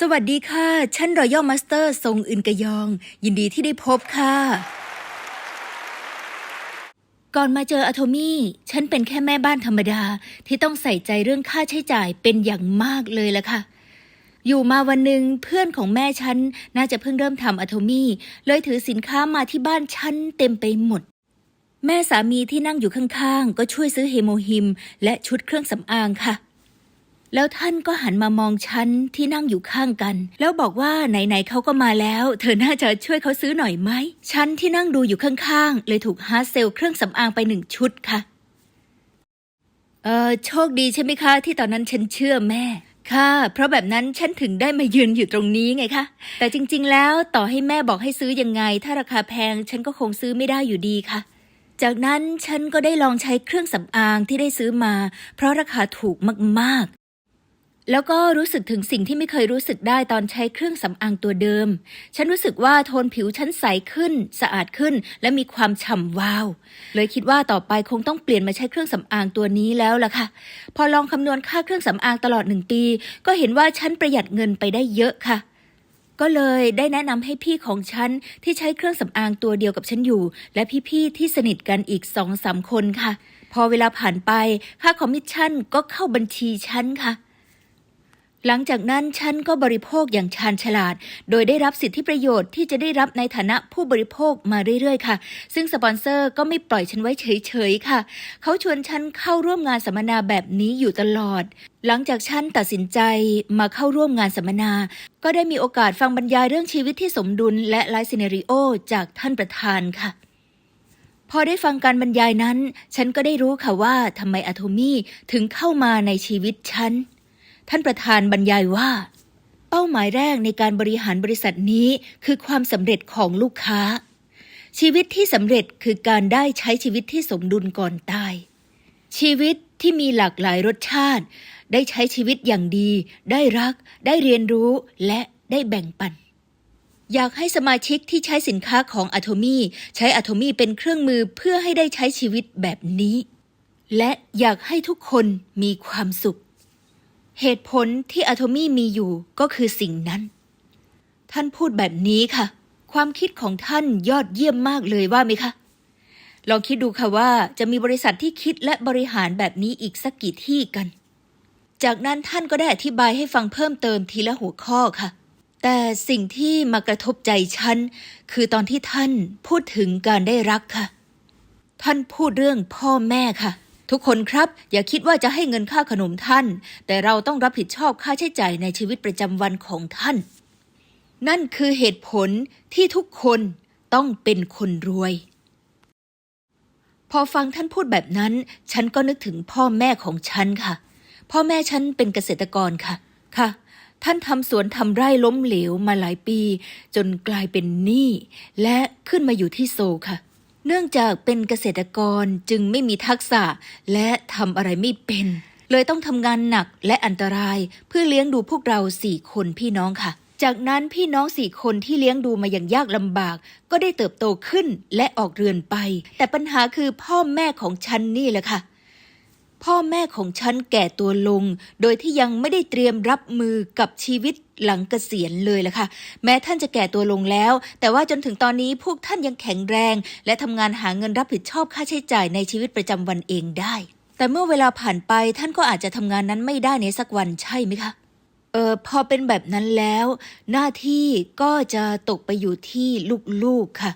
สวัสดีค่ะฉันรอยัลมาสเตอร์ทรงอึนกะยอง ยินดีที่ได้พบค่ะ ก่อนมาเจออะโทมี่ฉันเป็นแค่แม่บ้านธรรมดาที่ต้องใส่ใจเรื่องค่าใช้จ่ายเป็นอย่างมากเลยละค่ะ อยู่มาวันหนึ่งเพื่อนของแม่ฉันน่าจะเพิ่งเริ่มทำอะโทมี่เลยถือสินค้ามาที่บ้านฉันเต็มไปหมด แม่สามีที่นั่งอยู่ข้างๆ ก็ช่วยซื้อเฮโมฮิม และชุดเครื่องสำอางค่ะ แล้วท่านก็หันมามองฉันที่นั่งอยู่ข้างกัน แล้วบอกว่าไหนๆเขาก็มาแล้ว เธอน่าจะช่วยเขาซื้อหน่อยไหมฉันที่นั่งดูอยู่ข้างๆ เลยถูกฮาร์เซลเครื่องสำอางไปหนึ่งชุดค่ะ เออโชคดีใช่ไหมคะ ที่ตอนนั้นฉันเชื่อแม่ ค่ะ เพราะแบบนั้นฉันถึงได้มายืนอยู่ตรงนี้ไงคะแต่จริง ๆ แล้วต่อให้แม่บอกให้ซื้อยังไง ถ้าราคาแพงฉันก็คงซื้อไม่ได้อยู่ดีค่ะจากนั้นฉันก็ได้ลองใช้เครื่องสำอางที่ได้ซื้อมา เพราะราคาถูกมากๆ แล้วก็รู้สึกถึงสิ่งที่ไม่เคยรู้สึกได้ตอนใช้เครื่องสำอางตัวเดิม ฉันรู้สึกว่าโทนผิวฉันใสขึ้น สะอาดขึ้น และมีความฉ่ำวาว เลยคิดว่าต่อไปคงต้องเปลี่ยนมาใช้เครื่องสำอางตัวนี้แล้วล่ะค่ะ พอลองคำนวณค่าเครื่องสำอางตลอดหนึ่งปี ก็เห็นว่าฉันประหยัดเงินไปได้เยอะค่ะ ก็เลยได้แนะนำให้พี่ของฉันที่ใช้เครื่องสำอางตัวเดียวกับฉันอยู่ และพี่ๆที่สนิทกันอีกสองสามคนค่ะ พอเวลาผ่านไปค่าคอมมิชชั่นก็เข้าบัญชีฉันค่ะ หลังจากนั้นฉันก็บริโภคอย่างชาญฉลาด โดยได้รับสิทธิประโยชน์ที่จะได้รับในฐานะผู้บริโภคมาเรื่อยๆ ค่ะ ซึ่งสปอนเซอร์ก็ไม่ปล่อยฉันไว้เฉยๆ ค่ะ เขาชวนฉันเข้าร่วมงานสัมมนาแบบนี้อยู่ตลอด หลังจากฉันตัดสินใจมาเข้าร่วมงานสัมมนา ก็ได้มีโอกาสฟังบรรยายเรื่องชีวิตที่สมดุลและไลฟ์ซีเนริโอจากท่านประธานค่ะพอได้ฟังการบรรยายนั้น ฉันก็ได้รู้ค่ะว่าทำไมอะโทมี่ถึงเข้ามาในชีวิตฉัน ท่านประธานบรรยายว่า เป้าหมายแรกในการบริหารบริษัทนี้คือความสำเร็จของลูกค้า ชีวิตที่สำเร็จคือการได้ใช้ชีวิตที่สมดุลก่อนตาย ชีวิตที่มีหลากหลายรสชาติ ได้ใช้ชีวิตอย่างดี ได้รัก ได้เรียนรู้และได้แบ่งปันอยากให้สมาชิกที่ใช้สินค้าของอะโทมี่ใช้อะโทมี่เป็นเครื่องมือเพื่อให้ได้ใช้ชีวิตแบบนี้ และอยากให้ทุกคนมีความสุข เหตุผลที่อะโทมี่มีอยู่ก็คือสิ่งนั้น ท่านพูดแบบนี้ค่ะ ความคิดของท่านยอดเยี่ยมมากเลยว่าไหมคะ ลองคิดดูค่ะว่าจะมีบริษัทที่คิดและบริหารแบบนี้อีกสักกี่ที่กัน จากนั้นท่านก็ได้อธิบายให้ฟังเพิ่มเติมทีละหัวข้อค่ะ แต่สิ่งที่มากระทบใจฉันคือตอนที่ท่านพูดถึงการได้รักค่ะ ท่านพูดเรื่องพ่อแม่ค่ะ ทุกคนครับ อย่าคิดว่าจะให้เงินค่าขนมท่าน แต่เราต้องรับผิดชอบค่าใช้จ่ายในชีวิตประจำวันของท่าน นั่นคือเหตุผลที่ทุกคนต้องเป็นคนรวย พอฟังท่านพูดแบบนั้น ฉันก็นึกถึงพ่อแม่ของฉันค่ะ พ่อแม่ฉันเป็นเกษตรกรค่ะค่ะท่านทำสวนทำไร่ล้มเหลวมาหลายปี จนกลายเป็นหนี้และขึ้นมาอยู่ที่โซค่ะ เนื่องจากเป็นเกษตรกรจึงไม่มีทักษะและทำอะไรไม่เป็น เลยต้องทำงานหนักและอันตรายเพื่อเลี้ยงดูพวกเราสี่คนพี่น้องค่ะ จากนั้นพี่น้องสี่คนที่เลี้ยงดูมาอย่างยากลำบาก ก็ได้เติบโตขึ้นและออกเรือนไป แต่ปัญหาคือพ่อแม่ของฉันนี่แหละค่ะ พ่อแม่ของฉันแก่ตัวลง โดยที่ยังไม่ได้เตรียมรับมือกับชีวิตหลังเกษียณเลยล่ะค่ะ แม้ท่านจะแก่ตัวลงแล้ว แต่ว่าจนถึงตอนนี้พวกท่านยังแข็งแรง และทำงานหาเงินรับผิดชอบค่าใช้จ่ายในชีวิตประจำวันเองได้ แต่เมื่อเวลาผ่านไปท่านก็อาจจะทำงานนั้นไม่ได้ในสักวันใช่ไหมคะเออพอเป็นแบบนั้นแล้ว หน้าที่ก็จะตกไปอยู่ที่ลูกๆค่ะ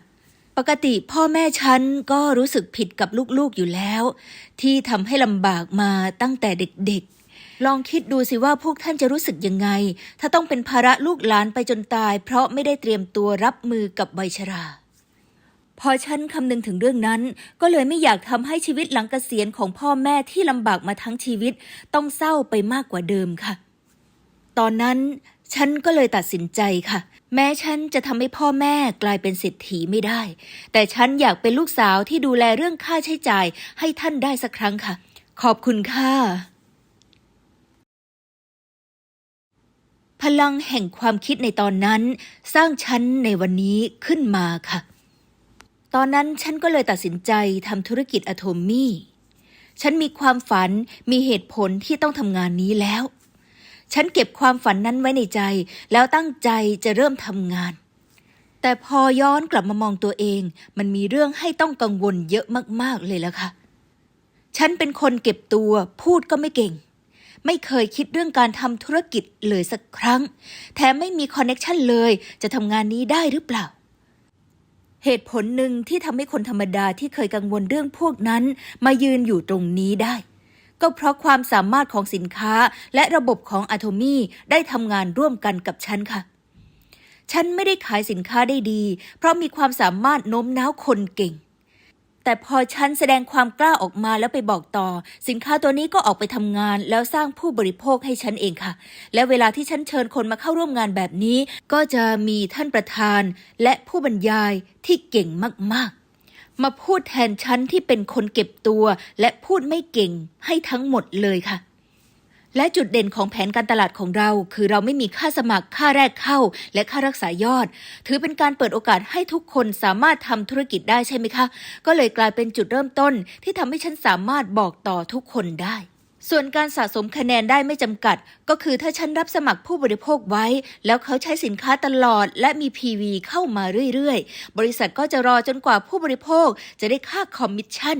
ปกติพ่อแม่ฉันก็รู้สึกผิดกับลูกๆอยู่แล้ว ที่ทำให้ลำบากมาตั้งแต่เด็กๆ ลองคิดดูสิว่าพวกท่านจะรู้สึกยังไง ถ้าต้องเป็นภาระลูกหลานไปจนตาย เพราะไม่ได้เตรียมตัวรับมือกับใบชรา พอฉันคำนึงถึงเรื่องนั้น ก็เลยไม่อยากทำให้ชีวิตหลังเกษียณของพ่อแม่ที่ลำบากมาทั้งชีวิต ต้องเศร้าไปมากกว่าเดิมค่ะ ตอนนั้น ฉันก็เลยตัดสินใจค่ะ แม้ฉันจะทำให้พ่อแม่กลายเป็นเศรษฐีไม่ได้ แต่ฉันอยากเป็นลูกสาวที่ดูแลเรื่องค่าใช้จ่ายให้ท่านได้สักครั้งค่ะ ขอบคุณค่ะ พลังแห่งความคิดในตอนนั้น สร้างฉันในวันนี้ขึ้นมาค่ะ ตอนนั้นฉันก็เลยตัดสินใจทำธุรกิจอะโทมี่ ฉันมีความฝันมีเหตุผลที่ต้องทำงานนี้แล้ว ฉันเก็บความฝันนั้นไว้ในใจ แล้วตั้งใจจะเริ่มทำงาน แต่พอย้อนกลับมามองตัวเอง มันมีเรื่องให้ต้องกังวลเยอะมาก ๆ เลยละค่ะ ฉันเป็นคนเก็บตัวพูดก็ไม่เก่ง ไม่เคยคิดเรื่องการทำธุรกิจเลยสักครั้ง แถมไม่มีคอนเน็กชันเลย จะทำงานนี้ได้หรือเปล่าเหตุผลหนึ่งที่ทำให้คนธรรมดาที่เคยกังวลเรื่องพวกนั้น มายืนอยู่ตรงนี้ได้ ก็เพราะความสามารถของสินค้าและระบบของอะโทมี่ได้ทำงานร่วมกันกับฉันค่ะ ฉันไม่ได้ขายสินค้าได้ดี เพราะมีความสามารถโน้มน้าวคนเก่ง แต่พอฉันแสดงความกล้าออกมาแล้วไปบอกต่อ สินค้าตัวนี้ก็ออกไปทำงานแล้วสร้างผู้บริโภคให้ฉันเองค่ะ และเวลาที่ฉันเชิญคนมาเข้าร่วมงานแบบนี้ ก็จะมีท่านประธานและผู้บรรยายที่เก่งมากๆ มาพูดแทนฉันที่เป็นคนเก็บตัว และพูดไม่เก่งให้ทั้งหมดเลยค่ะ และจุดเด่นของแผนการตลาดของเรา คือเราไม่มีค่าสมัครค่าแรกเข้า และค่ารักษายอด ถือเป็นการเปิดโอกาสให้ทุกคนสามารถทำธุรกิจได้ใช่ไหมคะ ก็เลยกลายเป็นจุดเริ่มต้นที่ทำให้ฉันสามารถบอกต่อทุกคนได้ ส่วนการสะสมคะแนนได้ไม่จำกัด ก็คือถ้าฉันรับสมัครผู้บริโภคไว้ แล้วเขาใช้สินค้าตลอด และมี PV เข้ามาเรื่อยๆ บริษัทก็จะรอจนกว่าผู้บริโภคจะได้ค่าคอมมิชชั่น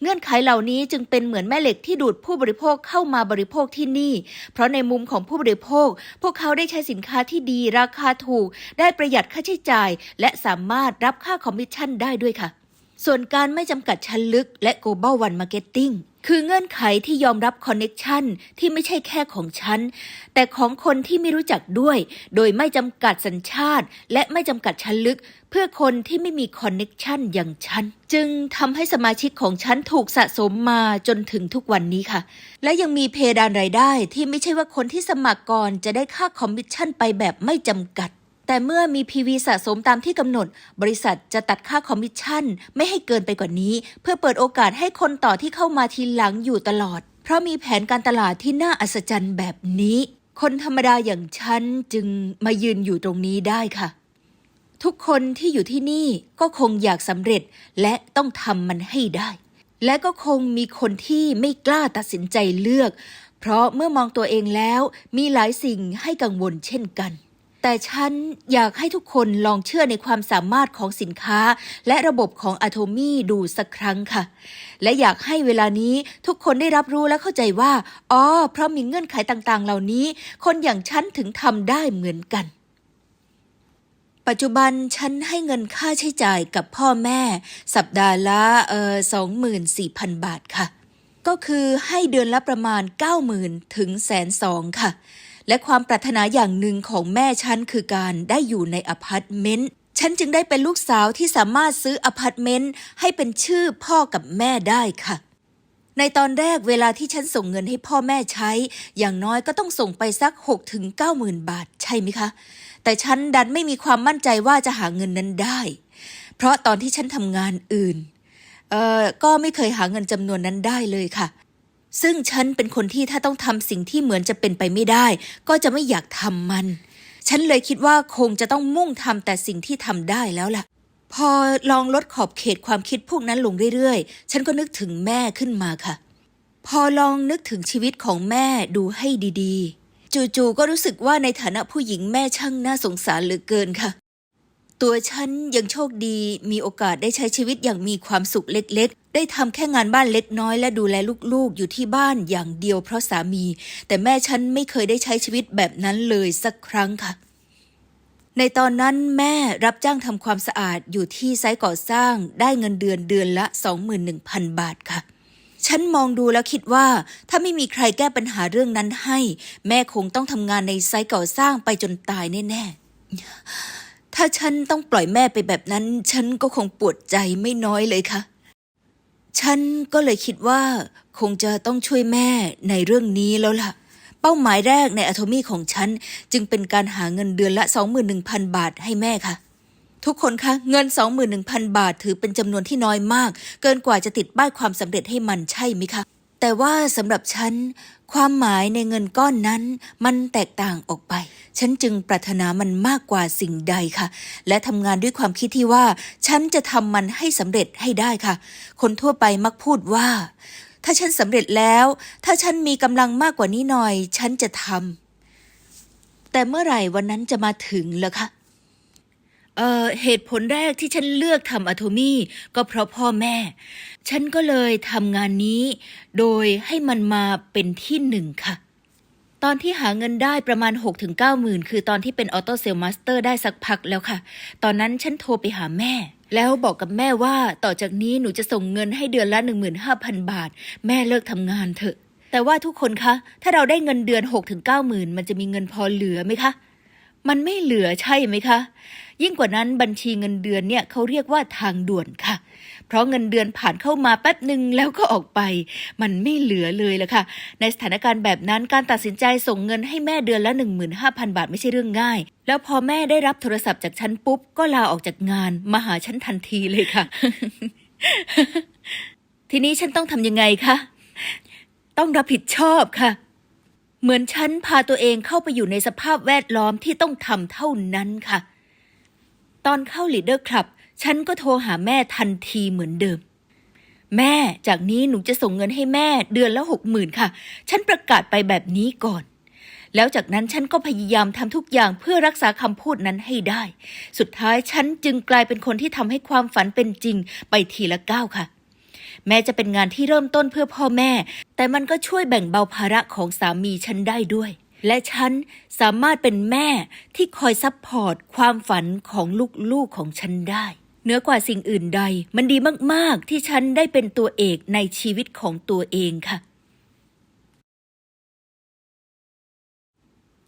เงื่อนไขเหล่านี้จึงเป็นเหมือนแม่เหล็กที่ดูดผู้บริโภคเข้ามาบริโภคที่นี่ เพราะในมุมของผู้บริโภค พวกเขาได้ใช้สินค้าที่ดี ราคาถูก ได้ประหยัดค่าใช้จ่าย และสามารถรับค่าคอมมิชชั่นได้ด้วยค่ะ ส่วนการไม่จำกัดชั้นลึกและ global one marketing คือเงื่อนไขที่ยอมรับคอนเน็ชันที่ไม่ใช่แค่ของฉัน แต่ของคนที่ไม่รู้จักด้วย โดยไม่จำกัดสัญชาติ และไม่จำกัดชั้นลึก เพื่อคนที่ไม่มีคอนเน็ชันอย่างฉัน จึงทำให้สมาชิกของฉันถูกสะสมมาจนถึงทุกวันนี้ค่ะ และยังมีเพดานรายได้ที่ไม่ใช่ว่าคนที่สมัครก่อนจะได้ค่าคอมมิชชั่นไปแบบไม่จำกัด แต่เมื่อมี PV สะสมตามที่กำหนด บริษัทจะตัดค่าคอมมิชชั่น ไม่ให้เกินไปกว่านี้ เพื่อเปิดโอกาสให้คนต่อที่เข้ามาทีหลังอยู่ตลอด เพราะมีแผนการตลาดที่น่าอัศจรรย์แบบนี้ คนธรรมดาอย่างฉันจึงมายืนอยู่ตรงนี้ได้ค่ะ ทุกคนที่อยู่ที่นี่ก็คงอยากสำเร็จและต้องทำมันให้ได้ และก็คงมีคนที่ไม่กล้าตัดสินใจเลือก เพราะเมื่อมองตัวเองแล้วมีหลายสิ่งให้กังวลเช่นกัน แต่ฉันอยากให้ทุกคนลองเชื่อในความสามารถของสินค้า และระบบของอะโทมี่ดูสักครั้งค่ะ และอยากให้เวลานี้ทุกคนได้รับรู้และเข้าใจว่า อ๋อ เพราะมีเงื่อนไขต่างๆ เหล่านี้ คนอย่างฉันถึงทำได้เหมือนกัน ปัจจุบันฉันให้เงินค่าใช้จ่ายกับพ่อแม่ สัปดาห์ละเอ่อสองหมื่นสี่พันบาทค่ะ ก็คือให้เดือนละประมาณ 90,000 ถึงแสนสองค่ะ และความปรารถนาอย่างหนึ่งของแม่ฉันคือการได้อยู่ในอพาร์ตเมนต์ฉันจึงได้เป็นลูกสาวที่สามารถซื้ออพาร์ตเมนต์ให้เป็นชื่อพ่อกับแม่ได้ค่ะ ในตอนแรกเวลาที่ฉันส่งเงินให้พ่อแม่ใช้ อย่างน้อยก็ต้องส่งไปสัก6ถึง9หมื่นบาทใช่ไหมคะ แต่ฉันดันไม่มีความมั่นใจว่าจะหาเงินนั้นได้ เพราะตอนที่ฉันทำงานอื่น เอ่อ ก็ไม่เคยหาเงินจำนวนนั้นได้เลยค่ะ ซึ่งฉันเป็นคนที่ถ้าต้องทำสิ่งที่เหมือนจะเป็นไปไม่ได้ ก็จะไม่อยากทำมัน ฉันเลยคิดว่าคงจะต้องมุ่งทำแต่สิ่งที่ทำได้แล้วล่ะ พอลองลดขอบเขตความคิดพวกนั้นลงเรื่อยๆ ฉันก็นึกถึงแม่ขึ้นมาค่ะ พอลองนึกถึงชีวิตของแม่ดูให้ดีๆ จู่ๆก็รู้สึกว่าในฐานะผู้หญิงแม่ช่างน่าสงสารเหลือเกินค่ะ ตัวฉันยังโชคดีมีโอกาสได้ใช้ชีวิตอย่างมีความสุขเล็ก ๆ ได้ทำแค่งานบ้านเล็กน้อย และดูแลลูกๆ อยู่ที่บ้านอย่างเดียวเพราะสามี แต่แม่ฉันไม่เคยได้ใช้ชีวิตแบบนั้นเลยสักครั้งค่ะ ในตอนนั้นแม่รับจ้างทำความสะอาดอยู่ที่ไซต์ก่อสร้างได้เงินเดือนเดือนละ 21,000 บาทค่ะฉันมองดูแล้วคิดว่า ถ้าไม่มีใครแก้ปัญหาเรื่องนั้นให้ แม่คงต้องทำงานในไซต์ก่อสร้างไปจนตายแน่ๆ ถ้าฉันต้องปล่อยแม่ไปแบบนั้น ฉันก็คงปวดใจไม่น้อยเลยค่ะ ฉันก็เลยคิดว่า คงจะต้องช่วยแม่ในเรื่องนี้แล้วล่ะ เป้าหมายแรกในอะโทมี่ของฉัน จึงเป็นการหาเงินเดือนละ 21,000 บาทให้แม่ค่ะ ทุกคนคะ เงิน 21,000 บาทถือเป็นจำนวนที่น้อยมาก เกินกว่าจะติดป้ายความสำเร็จให้มันใช่ไหมคะแต่ว่าสำหรับฉัน ความหมายในเงินก้อนนั้นมันแตกต่างออกไป ฉันจึงปรารถนามันมากกว่าสิ่งใดค่ะ และทำงานด้วยความคิดที่ว่า ฉันจะทำมันให้สำเร็จให้ได้ค่ะ คนทั่วไปมักพูดว่า ถ้าฉันสำเร็จแล้ว ถ้าฉันมีกำลังมากกว่านี้หน่อย ฉันจะทำแต่เมื่อไหร่วันนั้นจะมาถึงล่ะคะ เอ่อเหตุผลแรกที่ฉันเลือกทำอะโทมี่ก็เพราะพ่อแม่ ฉันก็เลยทำงานนี้ โดยให้มันมาเป็นที่หนึ่งค่ะ ตอนที่หาเงินได้ประมาณ 6-9ถึงหมื่นคือตอนที่เป็นออโต้เซลมาสเตอร์ได้สักพักแล้วค่ะ ตอนนั้นฉันโทรไปหาแม่ แล้วบอกกับแม่ว่าต่อจากนี้หนูจะส่งเงินให้เดือนละ 15,000 บาท แม่เลิกทำงานเถอะ แต่ว่าทุกคนคะ ถ้าเราได้เงินเดือน 6-9ถึงหมื่นมันจะมีเงินพอเหลือไหมคะ มันไม่เหลือใช่ไหมคะ ยิ่งกว่านั้นบัญชีเงินเดือนเนี่ยเขาเรียกว่าทางด่วนค่ะ เพราะเงินเดือนผ่านเข้ามาแป๊บหนึ่งแล้วก็ออกไป มันไม่เหลือเลยละค่ะ ในสถานการณ์แบบนั้นการตัดสินใจส่งเงินให้แม่เดือนละ 15,000 บาทไม่ใช่เรื่องง่าย แล้วพอแม่ได้รับโทรศัพท์จากฉันปุ๊บ ก็ลาออกจากงานมาหาฉันทันทีเลยค่ะ ทีนี้ฉันต้องทำยังไงคะต้องรับผิดชอบค่ะเหมือนฉันพาตัวเองเข้าไปอยู่ในสภาพแวดล้อมที่ต้องทำเท่านั้นค่ะ ตอนเข้าลีดเดอร์คลับ ฉันก็โทรหาแม่ทันทีเหมือนเดิม แม่จากนี้หนูจะส่งเงินให้แม่เดือนละหกหมื่นค่ะ ฉันประกาศไปแบบนี้ก่อน แล้วจากนั้นฉันก็พยายามทำทุกอย่างเพื่อรักษาคำพูดนั้นให้ได้ สุดท้ายฉันจึงกลายเป็นคนที่ทำให้ความฝันเป็นจริงไปทีละก้าวค่ะแม้จะเป็นงานที่เริ่มต้นเพื่อพ่อแม่ แต่มันก็ช่วยแบ่งเบาภาระของสามีฉันได้ด้วย และฉันสามารถเป็นแม่ที่คอยซัพพอร์ตความฝันของลูกๆของฉันได้ เหนือกว่าสิ่งอื่นใด มันดีมากๆที่ฉันได้เป็นตัวเอกในชีวิตของตัวเองค่ะ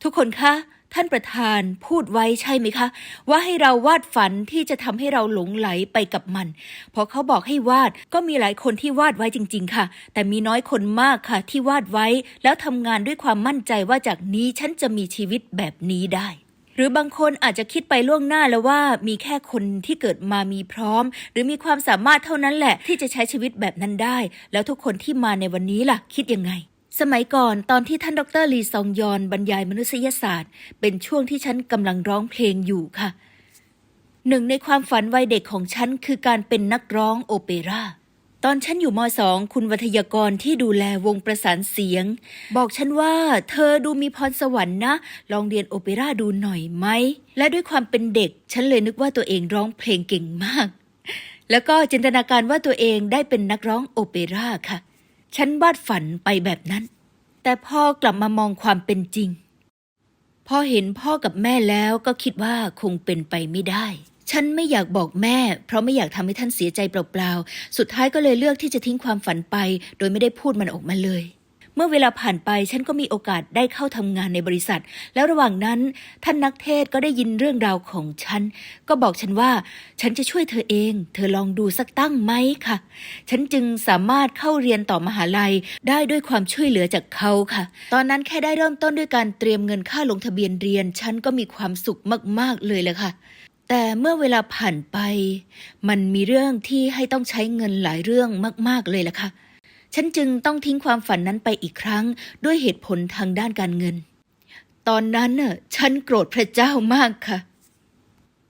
ทุกคนคะ ท่านประธานพูดไว้ใช่ไหมคะ ว่าให้เราวาดฝันที่จะทำให้เราหลงไหลไปกับมัน พอเขาบอกให้วาดก็มีหลายคนที่วาดไว้จริง ๆ ค่ะ แต่มีน้อยคนมากค่ะ ที่วาดไว้แล้วทำงานด้วยความมั่นใจว่าจากนี้ฉันจะมีชีวิตแบบนี้ได้หรือบางคนอาจจะคิดไปล่วงหน้าแล้วว่ามีแค่คนที่เกิดมามีพร้อม หรือมีความสามารถเท่านั้นแหละ ที่จะใช้ชีวิตแบบนั้นได้ แล้วทุกคนที่มาในวันนี้ล่ะ คิดยังไง สมัยก่อนตอนที่ท่านดรลีซองยอนบรรยายมนุษยศาสตร์ เป็นช่วงที่ฉันกำลังร้องเพลงอยู่ค่ะ หนึ่งในความฝันวัยเด็กของฉันคือการเป็นนักร้องโอเปร่าตอนฉันอยู่มสองคุณวัทยากรที่ดูแลวงประสานเสียง บอกฉันว่าเธอดูมีพรสวรรค์นะ ลองเรียนโอเปร่าดูหน่อยไหม และด้วยความเป็นเด็ก ฉันเลยนึกว่าตัวเองร้องเพลงเก่งมาก แล้วก็จินตนาการว่าตัวเองได้เป็นนักร้องโอเปร่าค่ะ ฉันวาดฝันไปแบบนั้น แต่พ่อกลับมามองความเป็นจริง พอเห็นพ่อกับแม่แล้วก็คิดว่าคงเป็นไปไม่ได้ ฉันไม่อยากบอกแม่ เพราะไม่อยากทำให้ท่านเสียใจเปล่าๆ สุดท้ายก็เลยเลือกที่จะทิ้งความฝันไป โดยไม่ได้พูดมันออกมาเลย เมื่อเวลาผ่านไปฉันก็มีโอกาสได้เข้าทำงานในบริษัท แล้วระหว่างนั้น ท่านนักเทศก็ได้ยินเรื่องราวของฉัน ก็บอกฉันว่า ฉันจะช่วยเธอเอง เธอลองดูสักตั้งไหมค่ะ ฉันจึงสามารถเข้าเรียนต่อมหาลัยได้ด้วยความช่วยเหลือจากเขาค่ะ ตอนนั้นแค่ได้เริ่มต้นด้วยการเตรียมเงินค่าลงทะเบียนเรียน ฉันก็มีความสุขมาก ๆ เลยแหละค่ะแต่เมื่อเวลาผ่านไป มันมีเรื่องที่ให้ต้องใช้เงินหลายเรื่องมาก ๆ เลยล่ะค่ะ ฉันจึงต้องทิ้งความฝันนั้นไปอีกครั้ง ด้วยเหตุผลทางด้านการเงิน ตอนนั้นน่ะฉันโกรธพระเจ้ามากค่ะ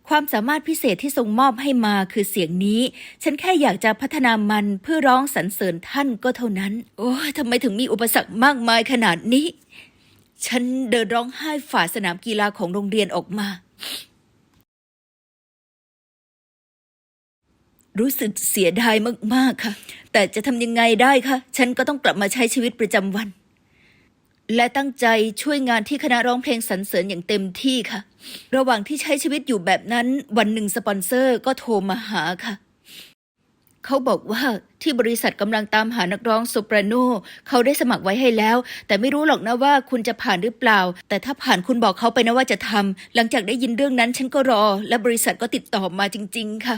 ความสามารถพิเศษที่ทรงมอบให้มาคือเสียงนี้ ฉันแค่อยากจะพัฒนามันเพื่อร้องสรรเสริญท่านก็เท่านั้น โอ้ทำไมถึงมีอุปสรรคมากมายขนาดนี้ ฉันเดินร้องไห้ฝ่าสนามกีฬาของโรงเรียนออกมา รู้สึกเสียดายมากๆค่ะ แต่จะทำยังไงได้คะฉันก็ต้องกลับมาใช้ชีวิตประจำวัน และตั้งใจช่วยงานที่คณะร้องเพลงสรรเสริญอย่างเต็มที่ค่ะ ระหว่างที่ใช้ชีวิตอยู่แบบนั้น วันหนึ่งสปอนเซอร์ก็โทรมาหาค่ะ เขาบอกว่าที่บริษัทกำลังตามหานักร้องโซปราโนเขาได้สมัครไว้ให้แล้ว แต่ไม่รู้หรอกนะว่าคุณจะผ่านหรือเปล่า แต่ถ้าผ่านคุณบอกเขาไปนะว่าจะทำหลังจากได้ยินเรื่องนั้นฉันก็รอ และบริษัทก็ติดต่อมาจริง ๆ ค่ะ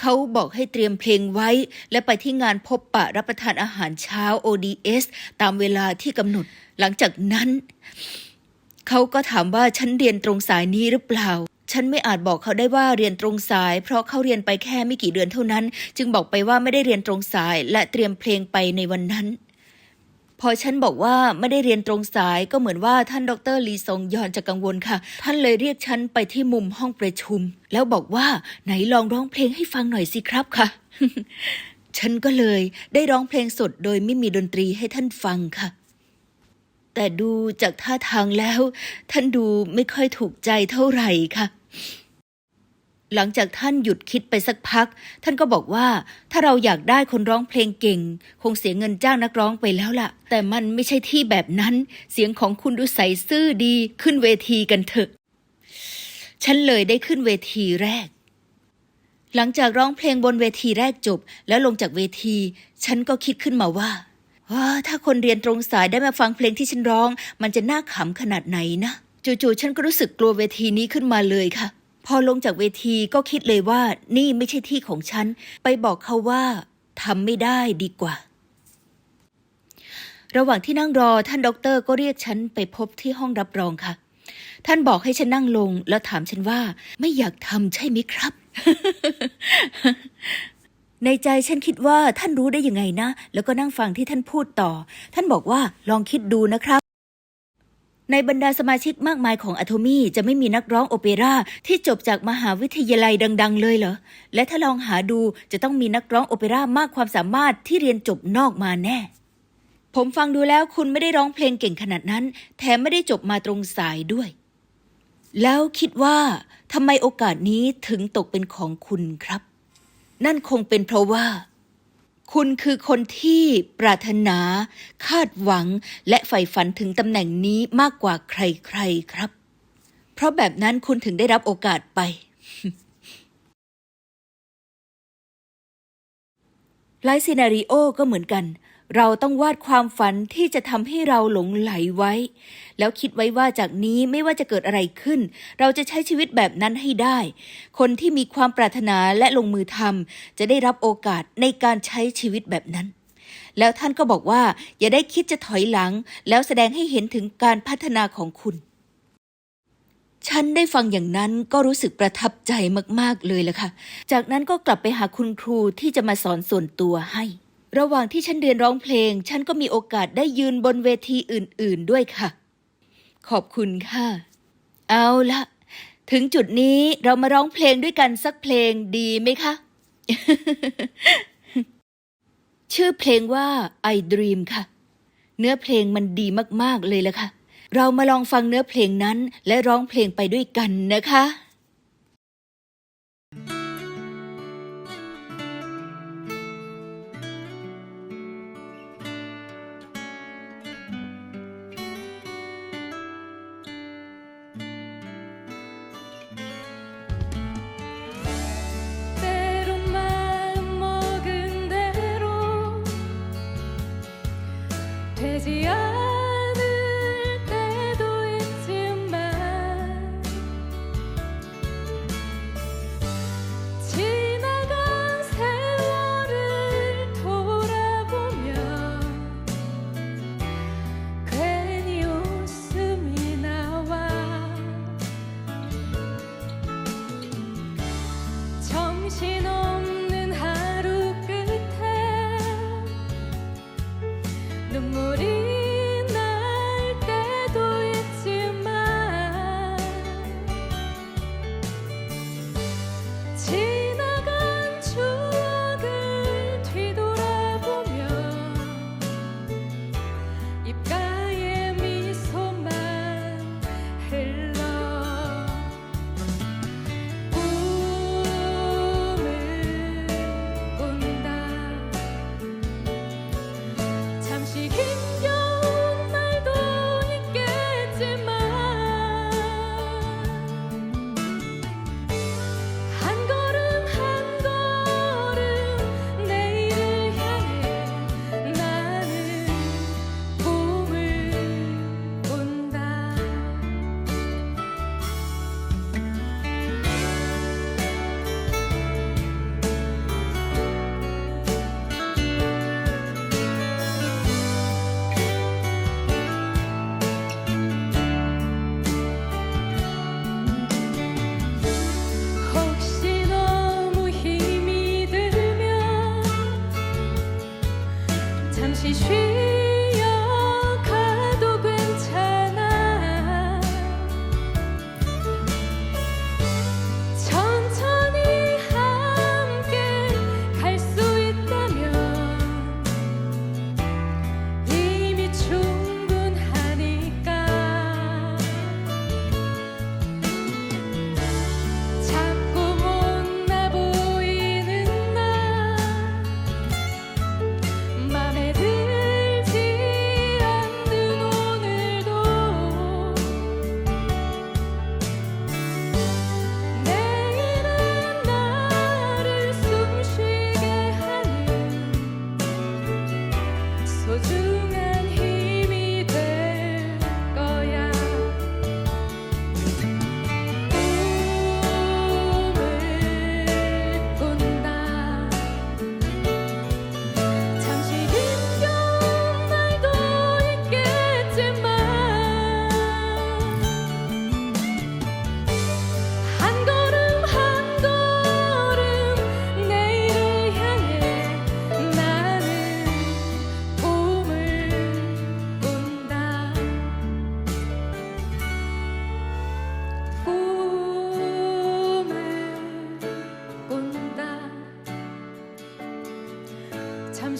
เขาบอกให้เตรียมเพลงไว้ และไปที่งานพบปะรับประทานอาหารเช้า ODS ตามเวลาที่กำหนด หลังจากนั้น เขาก็ถามว่าฉันเรียนตรงสายนี้หรือเปล่า ฉันไม่อาจบอกเขาได้ว่าเรียนตรงสาย เพราะเขาเรียนไปแค่ไม่กี่เดือนเท่านั้น จึงบอกไปว่าไม่ได้เรียนตรงสายและเตรียมเพลงไปในวันนั้น พอฉันบอกว่าไม่ได้เรียนตรงสายก็เหมือนว่าท่านดรลีซงยอนจะกังวลค่ะ ท่านเลยเรียกฉันไปที่มุมห้องประชุม แล้วบอกว่าไหนลองร้องเพลงให้ฟังหน่อยสิครับค่ะ ฉันก็เลยได้ร้องเพลงสดโดยไม่มีดนตรีให้ท่านฟังค่ะ แต่ดูจากท่าทางแล้ว ท่านดูไม่ค่อยถูกใจเท่าไหร่ค่ะ หลังจากท่านหยุดคิดไปสักพัก ท่านก็บอกว่าถ้าเราอยากได้คนร้องเพลงเก่ง คงเสียเงินจ้างนักร้องไปแล้วล่ะ แต่มันไม่ใช่ที่แบบนั้น เสียงของคุณดูใสซื่อดีขึ้นเวทีกันเถอะ ฉันเลยได้ขึ้นเวทีแรก หลังจากร้องเพลงบนเวทีแรกจบ แล้วลงจากเวที ฉันก็คิดขึ้นมาว่าว่าถ้าคนเรียนตรงสายได้มาฟังเพลงที่ฉันร้อง มันจะน่าขำขนาดไหนนะจู่ๆฉันก็รู้สึกกลัวเวทีนี้ขึ้นมาเลยค่ะ พอลงจากเวทีก็คิดเลยว่านี่ไม่ใช่ที่ของฉัน ไปบอกเขาว่าทำไม่ได้ดีกว่า ระหว่างที่นั่งรอท่านด็อกเตอร์ก็เรียกฉันไปพบที่ห้องรับรองค่ะ ท่านบอกให้ฉันนั่งลง แล้วถามฉันว่า ไม่อยากทำใช่ไหมครับ ในใจฉันคิดว่าท่านรู้ได้ยังไงนะ แล้วก็นั่งฟังที่ท่านพูดต่อ ท่านบอกว่าลองคิดดูนะครับ ในบรรดาสมาชิกมากมายของอะโทมี่จะไม่มีนักร้องโอเปร่าที่จบจากมหาวิทยาลัยดัง ๆ เลยเหรอ และถ้าลองหาดูจะต้องมีนักร้องโอเปร่ามากความสามารถที่เรียนจบนอกมาแน่ ผมฟังดูแล้วคุณไม่ได้ร้องเพลงเก่งขนาดนั้น แถมไม่ได้จบมาตรงสายด้วย แล้วคิดว่าทำไมโอกาสนี้ถึงตกเป็นของคุณครับ นั่นคงเป็นเพราะว่า คุณคือคนที่ปรารถนา คาดหวัง และใฝ่ฝันถึงตำแหน่งนี้มากกว่าใครๆครับ เพราะแบบนั้นคุณถึงได้รับโอกาสไป หลายซีนารีโอก็เหมือนกัน เราต้องวาดความฝันที่จะทำให้เราหลงไหลไว้ แล้วคิดไว้ว่าจากนี้ไม่ว่าจะเกิดอะไรขึ้น เราจะใช้ชีวิตแบบนั้นให้ได้ คนที่มีความปรารถนาและลงมือทำจะได้รับโอกาสในการใช้ชีวิตแบบนั้น แล้วท่านก็บอกว่า อย่าได้คิดจะถอยหลัง แล้วแสดงให้เห็นถึงการพัฒนาของคุณ ฉันได้ฟังอย่างนั้นก็รู้สึกประทับใจมากๆเลยล่ะค่ะ จากนั้นก็กลับไปหาคุณครูที่จะมาสอนส่วนตัวให้ ระหว่างที่ฉันเรียนร้องเพลง ฉันก็มีโอกาสได้ยืนบนเวทีอื่น ๆด้วยค่ะ ขอบคุณค่ะ เอาละถึงจุดนี้เรามาร้องเพลงด้วยกันสักเพลงดีไหมคะ ชื่อเพลงว่า I Dream ค่ะ เนื้อเพลงมันดีมาก ๆ เลยละค่ะ เรามาลองฟังเนื้อเพลงนั้นและร้องเพลงไปด้วยกันนะคะ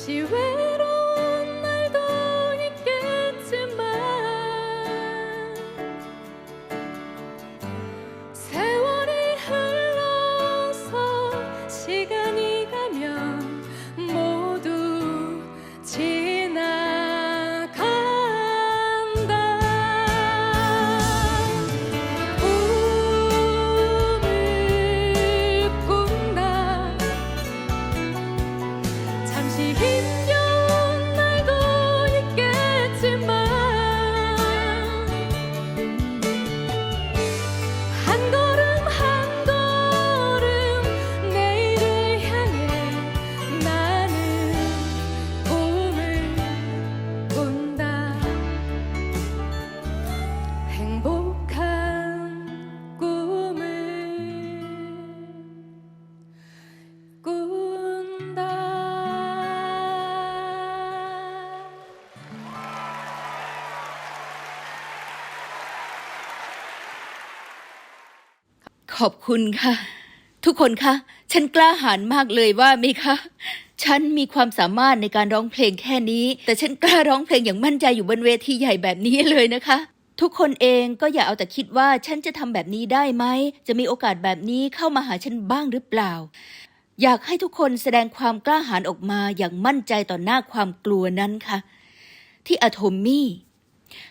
you. will. อบคุณค่ะ ทุกคนคะ ฉันกล้าหาญมากเลยว่าไหมคะ ฉันมีความสามารถในการร้องเพลงแค่นี้ แต่ฉันกล้าร้องเพลงอย่างมั่นใจอยู่บนเวทีใหญ่แบบนี้เลยนะคะ ทุกคนเองก็อย่าเอาแต่คิดว่าฉันจะทำแบบนี้ได้ไหม จะมีโอกาสแบบนี้เข้ามาหาฉันบ้างหรือเปล่า อยากให้ทุกคนแสดงความกล้าหาญออกมาอย่างมั่นใจต่อหน้าความกลัวนั้นค่ะ ที่อะโทมี่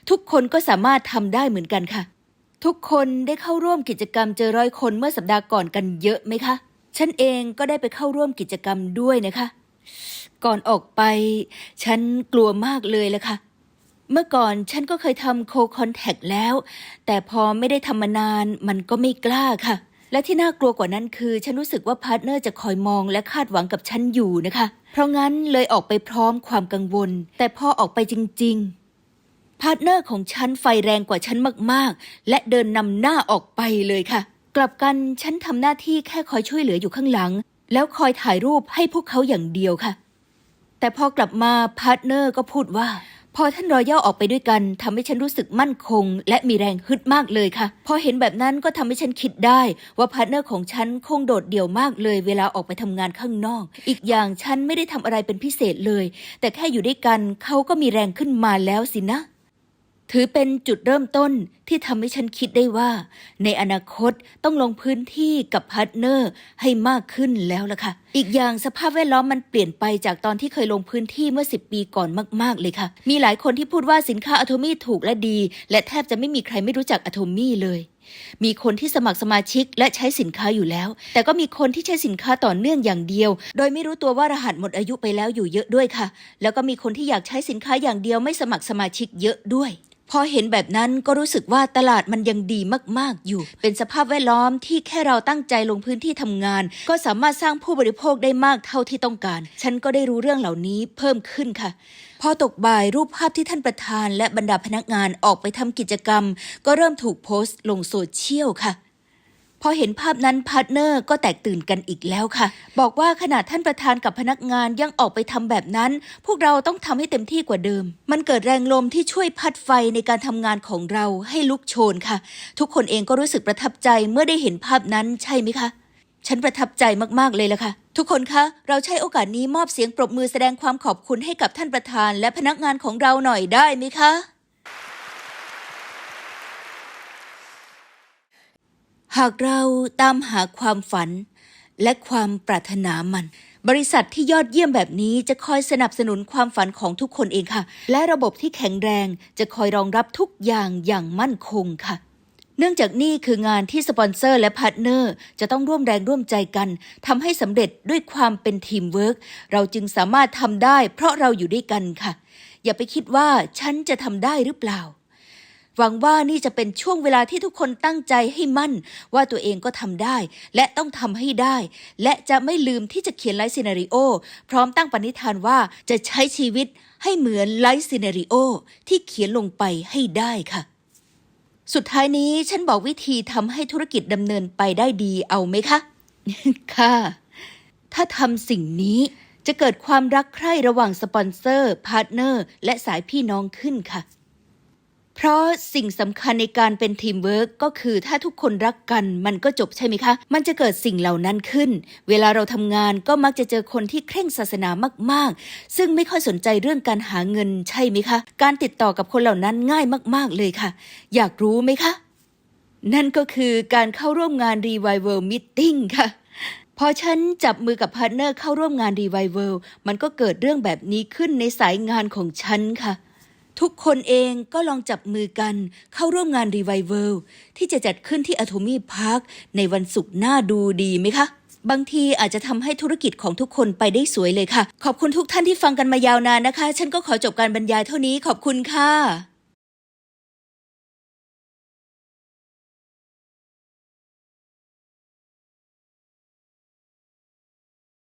ทุกคนก็สามารถทำได้เหมือนกันค่ะ ทุกคนได้เข้าร่วมกิจกรรมเจอร้อยคนเมื่อสัปดาห์ก่อนกันเยอะไหมคะ ฉันเองก็ได้ไปเข้าร่วมกิจกรรมด้วยนะคะ ก่อนออกไป ฉันกลัวมากเลยละค่ะ เมื่อก่อนฉันก็เคยทำโคคอนแทคแล้ว แต่พอไม่ได้ทำมานานมันก็ไม่กล้าค่ะ และที่น่ากลัวกว่านั้นคือ ฉันรู้สึกว่าพาร์ทเนอร์จะคอยมองและคาดหวังกับฉันอยู่นะคะ เพราะงั้นเลยออกไปพร้อมความกังวล แต่พอออกไปจริง ๆ พาร์ทเนอร์ของฉันไฟแรงกว่าฉันมากๆ และเดินนำหน้าออกไปเลยค่ะ กลับกันฉันทำหน้าที่แค่คอยช่วยเหลืออยู่ข้างหลัง แล้วคอยถ่ายรูปให้พวกเขาอย่างเดียวค่ะ แต่พอกลับมาพาร์ทเนอร์ก็พูดว่า พอท่านรอยัลออกไปด้วยกันทำให้ฉันรู้สึกมั่นคง และมีแรงฮึดมากเลยค่ะ พอเห็นแบบนั้นก็ทำให้ฉันคิดได้ ว่าพาร์ทเนอร์ของฉันคงโดดเดี่ยวมากเลย เวลาออกไปทำงานข้างนอก อีกอย่างฉันไม่ได้ทำอะไรเป็นพิเศษเลย แต่แค่อยู่ด้วยกันเขาก็มีแรงขึ้นมาแล้วสินะ ถือเป็นจุดเริ่มต้นที่ทำให้ฉันคิดได้ว่า ในอนาคตต้องลงพื้นที่กับพาร์ทเนอร์ให้มากขึ้นแล้วล่ะค่ะ อีกอย่างสภาพแวดล้อมมันเปลี่ยนไปจากตอนที่เคยลงพื้นที่เมื่อ 10 ปีก่อนมาก ๆ เลยค่ะ มีหลายคนที่พูดว่าสินค้าอะโทมี่ถูกและดี และแทบจะไม่มีใครไม่รู้จักอะโทมี่เลยมีคนที่สมัครสมาชิกและใช้สินค้าอยู่แล้ว แต่ก็มีคนที่ใช้สินค้าต่อเนื่องอย่างเดียว โดยไม่รู้ตัวว่ารหัสหมดอายุไปแล้วอยู่เยอะด้วยค่ะ แล้วก็มีคนที่อยากใช้สินค้าอย่างเดียวไม่สมัครสมาชิกเยอะด้วย พอเห็นแบบนั้นก็รู้สึกว่าตลาดมันยังดีมาก ๆ อยู่ เป็นสภาพแวดล้อมที่แค่เราตั้งใจลงพื้นที่ทำงาน ก็สามารถสร้างผู้บริโภคได้มากเท่าที่ต้องการ ฉันก็ได้รู้เรื่องเหล่านี้เพิ่มขึ้นค่ะ พอตกบ่ายรูปภาพที่ท่านประธาน และบรรดาพนักงานออกไปทำกิจกรรม ก็เริ่มถูกโพสต์ลงโซเชียลค่ะ อเห็นภาพนั้นพาร์ทเนอร์ก็แตกตื่นกันอีกแล้วค่ะ บอกว่าขนาดท่านประธานกับพนักงานยังออกไปทำแบบนั้น พวกเราต้องทำให้เต็มที่กว่าเดิม มันเกิดแรงลมที่ช่วยพัดไฟในการทำงานของเราให้ลุกโชนค่ะ ทุกคนเองก็รู้สึกประทับใจเมื่อได้เห็นภาพนั้นใช่ไหมคะฉันประทับใจมาก ๆ เลยล่ะค่ะ ทุกคนคะ เราใช้โอกาสนี้มอบเสียงปรบมือแสดงความขอบคุณให้กับท่านประธานและพนักงานของเราหน่อยได้ไหมคะ หากเราตามหาความฝัน และความปรารถนามัน บริษัทที่ยอดเยี่ยมแบบนี้จะคอยสนับสนุนความฝันของทุกคนเองค่ะ และระบบที่แข็งแรงจะคอยรองรับทุกอย่างอย่างมั่นคงค่ะเนื่องจากนี่คืองานที่สปอนเซอร์และพาร์ทเนอร์จะต้องร่วมแรงร่วมใจกันทำให้สำเร็จด้วยความเป็นทีมเวิร์กเราจึงสามารถทำได้เพราะเราอยู่ด้วยกันค่ะ อย่าไปคิดว่าฉันจะทำได้หรือเปล่า หวังว่านี่จะเป็นช่วงเวลาที่ทุกคนตั้งใจให้มั่น ว่าตัวเองก็ทำได้ และต้องทำให้ได้ และจะไม่ลืมที่จะเขียนไลฟ์ซีนารีโอ พร้อมตั้งปณิธานว่าจะใช้ชีวิตให้เหมือนไลฟ์ซีนารีโอที่เขียนลงไปให้ได้ค่ะสุดท้ายนี้ฉันบอกวิธีทำให้ธุรกิจดำเนินไปได้ดีเอาไหมคะ ค่ะ ถ้าทำสิ่งนี้จะเกิดความรักใคร่ระหว่างสปอนเซอร์ พาร์ทเนอร์ และสายพี่น้องขึ้นค่ะ เพราะสิ่งสำคัญในการเป็นทีมเวิร์กก็คือถ้าทุกคนรักกันมันก็จบใช่ไหมคะ มันจะเกิดสิ่งเหล่านั้นขึ้น เวลาเราทำงานก็มักจะเจอคนที่เคร่งศาสนามาก ๆ ซึ่งไม่ค่อยสนใจเรื่องการหาเงินใช่ไหมคะ การติดต่อกับคนเหล่านั้นง่ายมาก ๆ เลยค่ะ อยากรู้ไหมคะ นั่นก็คือการเข้าร่วมงาน Revival Meeting ค่ะพอฉันจับมือกับพาร์ทเนอร์เข้าร่วมงาน Revival มันก็เกิดเรื่องแบบนี้ขึ้นในสายงานของฉันค่ะ ทุกคนเองก็ลองจับมือกันเข้าร่วมงานรีไวเวิลที่จะจัดขึ้นที่อโทมีพาร์คในวันศุกร์หน้าดูดีไหมคะ บางทีอาจจะทำให้ธุรกิจของทุกคนไปได้สวยเลยค่ะ ขอบคุณทุกท่านที่ฟังกันมายาวนานนะคะ ฉันก็ขอจบการบรรยายเท่านี้ขอบคุณค่ะ